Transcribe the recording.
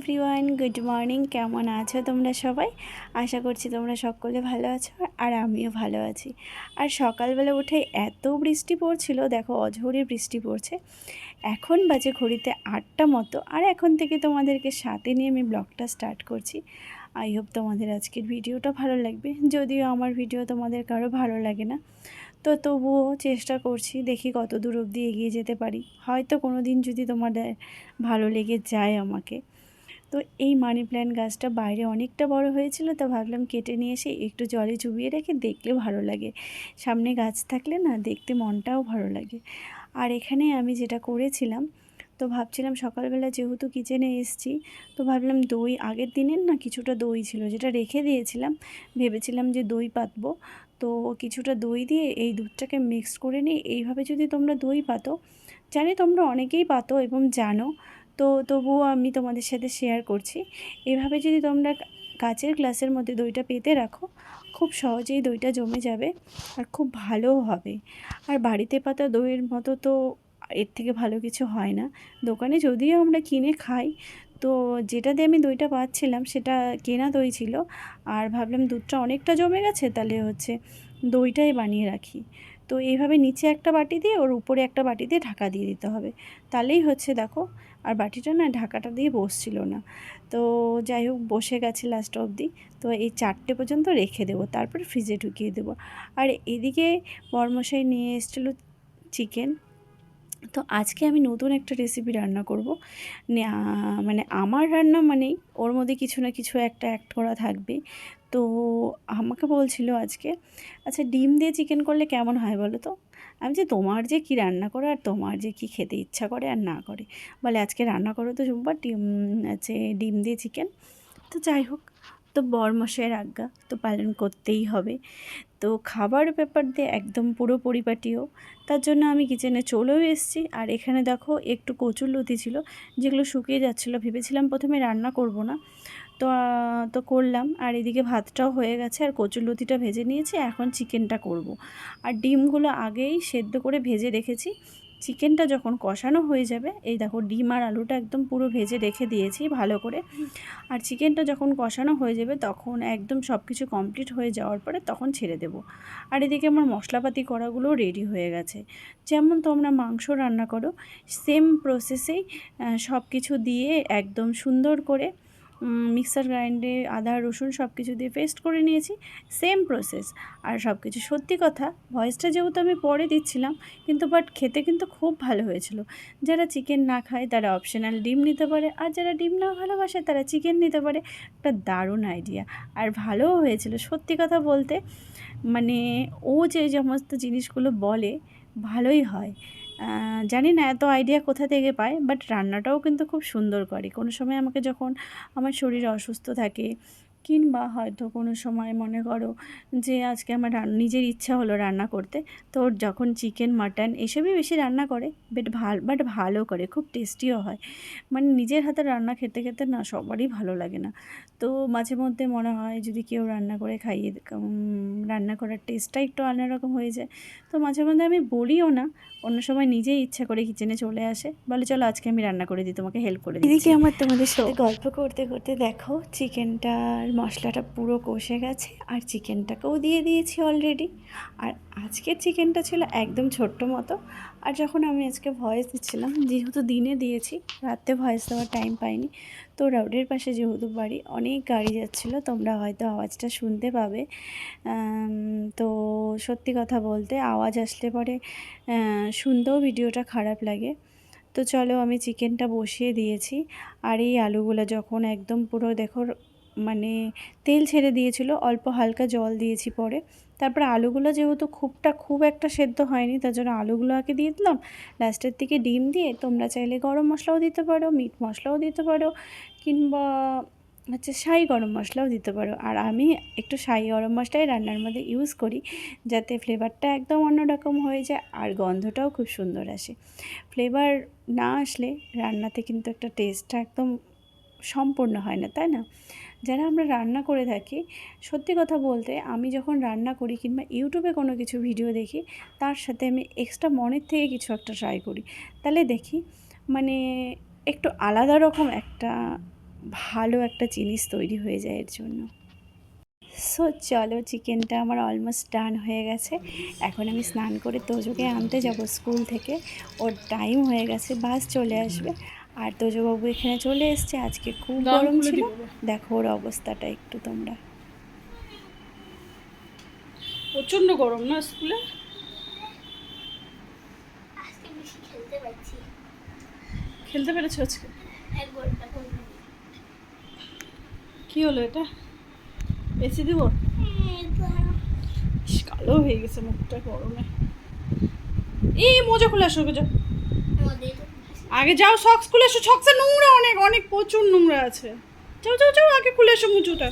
Everyone good morning কেমন আছো তোমরা সবাই? আশা করছি তোমরা সকলে ভালো আছো আর আমিও ভালো আছি। আর সকালবেলা উঠে এত বৃষ্টি পড়ছিল, দেখো অঝোরে বৃষ্টি পড়ছে। এখন বাজে ঘড়িতে আটটা মতো, আর এখন থেকে তোমাদেরকে সাথে নিয়ে আমি ব্লগটা স্টার্ট করছি। আই হোপ তোমাদের আজকের ভিডিওটা ভালো লাগবে। যদিও আমার ভিডিও তোমাদের কারও ভালো লাগে না, তো তবুও চেষ্টা করছি দেখি কত দূর অবধি এগিয়ে যেতে পারি। হয়তো কোনো দিন যদি তোমাদের ভালো লেগে যায় আমাকে। তো এই মানি প্ল্যান্ট গাছটা বাইরে অনেকটা বড় হয়েছিল, তো ভাবলাম কেটে নিয়ে এসে একটু জলে চুবিয়ে রেখে দেখলে ভালো লাগে। সামনে গাছ থাকলে না দেখতে মনটাও ভালো লাগে। আর এখানে আমি যেটা করেছিলাম, তো ভাবছিলাম সকালবেলা যেহেতু কিচেনে এসছি, তো ভাবলাম দই আগের দিনের না কিছুটা দই ছিল, যেটা রেখে দিয়েছিলাম। ভেবেছিলাম যে দই পাতবো, তো কিছুটা দই দিয়ে এই দুধটাকে মিক্স করে নিই এইভাবে যদি তোমরা দই পাতো, জানি তোমরা অনেকেই পাতো এবং জানো তো তবুও আমি তোমাদের সাথে শেয়ার করছি। এভাবে যদি তোমরা কাচের গ্লাসের মধ্যে দইটা পেতে রাখো, খুব সহজেই দইটা জমে যাবে আর খুব ভালোও হবে। আর বাড়িতে পাতা দইয়ের মতো তো এর থেকে ভালো কিছু হয় না। দোকানে যদিও আমরা কিনে খাই, তো যেটা দিয়ে আমি দইটা পাচ্ছিলাম সেটা কেনা দই ছিল। আর ভাবলাম দুধটা অনেকটা জমে গেছে, তাহলে হচ্ছে দইটাই বানিয়ে রাখি। তো এইভাবে নিচে একটা বাটি দিয়ে ওর উপরে একটা বাটি দিয়ে ঢাকা দিয়ে দিতে হবে। তাহলেই হচ্ছে দেখো আর বাটিটা না ঢাকাটা দিয়ে বসছিল না। তো যাই হোক, বসে গেছে লাস্ট অবধি। তো এই চারটে পর্যন্ত রেখে দেবো, তারপর ফ্রিজে ঢুকিয়ে দেবো। আর এদিকে বরমশাই নিয়ে এসেছিল চিকেন তো আজকে আমি নতুন একটা রেসিপি রান্না করব। মানে আমার রান্না মানেই ওর মধ্যে কিছু না কিছু একটা অ্যাক্ট করা থাকবে। তো আমাকে বলছিল আজকে আচ্ছা ডিম দিয়ে চিকেন করলে কেমন হয় বলো তো? আমি যে তোমার যে কি রান্না করে আর তোমার যে কি খেতে ইচ্ছা করে আর না করে। বলে আজকে রান্না করো তো জুম্বা ডিম আছে ডিম দিয়ে চিকেন তো যাই হোক, তো বরমশাইয়ের আজ্ঞা, তো পালন করতেই হবে। তো খাবার ব্যাপার দিয়ে একদম পুরো পরিপাটিও। তার জন্য আমি কিচেনে চলেও এসেছি। আর এখানে দেখো একটু কচুর লতি ছিল, যেগুলো শুকিয়ে যাচ্ছিল। ভেবেছিলাম প্রথমে রান্না করব না। তো তো করলাম। আর এদিকে ভাতটাও হয়ে গেছে, আর কচুর লতিটা ভেজে নিয়েছি, এখন চিকেনটা করব। আর ডিমগুলো আগেই সেদ্ধ করে ভেজে রেখেছি। চিকেনটা যখন কষানো হয়ে যাবে, এই দেখো ডিম আর আলুটা একদম পুরো ভেজে রেখে দিয়েছি ভালো করে। আর চিকেনটা যখন কষানো হয়ে যাবে, তখন একদম সব কিছু কমপ্লিট হয়ে যাওয়ার পরে তখন ছেড়ে দেব। আর এদিকে আমার মশলাপাতি করাগুলোও রেডি হয়ে গেছে। যেমন তোমরা মাংস রান্না করো সেম প্রসেসেই সব কিছু দিয়ে একদম সুন্দর করে মিক্সার গ্রাইন্ডে আদা, রসুন সব কিছু দিয়ে পেস্ট করে নিয়েছি। সেম প্রসেস আর সব কিছু সত্যি কথা ভয়েসটা যেহেতু আমি পরে দিচ্ছিলাম, কিন্তু বাট খেতে কিন্তু খুব ভালো হয়েছিল। যারা চিকেন না খায়, তারা অপশনাল ডিম নিতে পারে। আর যারা ডিম না ভালোবাসে, তারা চিকেন নিতে পারে। একটা দারুণ আইডিয়া আর ভালোও হয়েছিল, সত্যি কথা বলতে। মানে ও যে সমস্ত জিনিসগুলো বলে, ভালোই হয়। জানি না, এত আইডিয়া কোথা থেকে পায় বাট রান্নাটাও কিন্তু খুব সুন্দর করে। কোনো সময় আমাকে যখন আমার শরীর অসুস্থ থাকে কিংবা হয়তো কোনো সময় মনে করো যে আজকে আমার নিজের ইচ্ছা হলো রান্না করতে তো যখন চিকেন মাটন এসবই বেশি রান্না করে বেট ভালো বাট ভালো করে খুব টেস্টিও হয়। মানে নিজের হাতে রান্না খেতে খেতে না সবারই ভালো লাগে না। তো মাঝে মধ্যে মনে হয় যদি কেউ রান্না করে খাইয়ে রান্না করার টেস্টটা একটু অন্যরকম হয়ে যায়। তো মাঝে মধ্যে আমি বলিও না অন্য সময় নিজেই ইচ্ছা করে কিচেনে চলে আসে বলে চলো আজকে আমি রান্না করে দিই তোমাকে হেল্প করে দিই এদিকে আমার তোমাদের সাথে গল্প করতে করতে দেখো চিকেনটার মশলাটা পুরো কষে গেছে আর চিকেনটাকেও দিয়ে দিয়েছি অলরেডি আর আজকের চিকেনটা ছিল একদম ছোট্ট মতো। আর যখন আমি আজকে ভয়েস দিচ্ছিলাম, যেহেতু দিনে দিয়েছি, রাতে ভয়েস দেওয়ার টাইম পাইনি, তো রোডের পাশে যেহেতু বাড়ি, অনেক গাড়ি যাচ্ছিল, তোমরা হয়তো আওয়াজটা শুনতে পাবে। তো সত্যি কথা বলতে আওয়াজ আসলে পরে শুনতেও ভিডিওটা খারাপ লাগে। তো চলো আমি চিকেনটা বসিয়ে দিয়েছি। আর এই আলুগুলো যখন একদম পুরো, দেখো মানে তেল ছেড়ে দিয়েছিল, অল্প হালকা জল দিয়েছি পরে। তারপরে আলুগুলো যেহেতু খুবটা খুব একটা সেদ্ধ হয়নি, তার জন্য আলুগুলো আগে দিয়ে দিলাম। লাস্টের দিকে ডিম দিয়ে তোমরা চাইলে গরম মশলাও দিতে পারো, মিট মশলাও দিতে পারো, কিংবা হচ্ছে শাহি গরম মশলাও দিতে পারো। আর আমি একটু শাহি গরম মশলাই রান্নার মধ্যে ইউজ করি, যাতে ফ্লেভারটা একদম অন্যরকম হয়ে যায় আর গন্ধটাও খুব সুন্দর আসে। ফ্লেভার না আসলে রান্নাতে কিন্তু একটা টেস্টটা একদম সম্পূর্ণ হয় না, তাই না? যারা আমরা রান্না করে থাকি, সত্যি কথা বলতে আমি যখন রান্না করি কিংবা ইউটিউবে কোনো কিছু ভিডিও দেখি, তার সাথে আমি এক্সট্রা মনের থেকে কিছু একটা ট্রাই করি। তাহলে দেখি মানে একটু আলাদা রকম একটা ভালো একটা জিনিস তৈরি হয়ে যায় এর জন্য। সো চলো চিকেনটা আমার অলমোস্ট ডান হয়ে গেছে। এখন আমি স্নান করে তোজোকে আনতে যাব স্কুল থেকে। ওর টাইম হয়ে গেছে, বাস চলে আসবে। আর তোজোবাবু এখানে চলে এসছে। আজকে খুব গরম ছিল। দেখো ওর অবস্থাটা একটু তোমরা। প্রচণ্ড গরম না স্কুলে? খেলতে পারছি পেরেছ আজকে? এক ঘণ্টা করে কি হলো এটা? এসি দিব? কালো হয়ে গেছে মুখটা গরমে। এই মোজা খুলে আসো আমাদের আগে যাও সক্স খুলে এসো। সক্সে নোংরা অনেক অনেক প্রচুর নোংরা আছে। যাও যাও যাও, আগে খুলে এসো মুচুটা।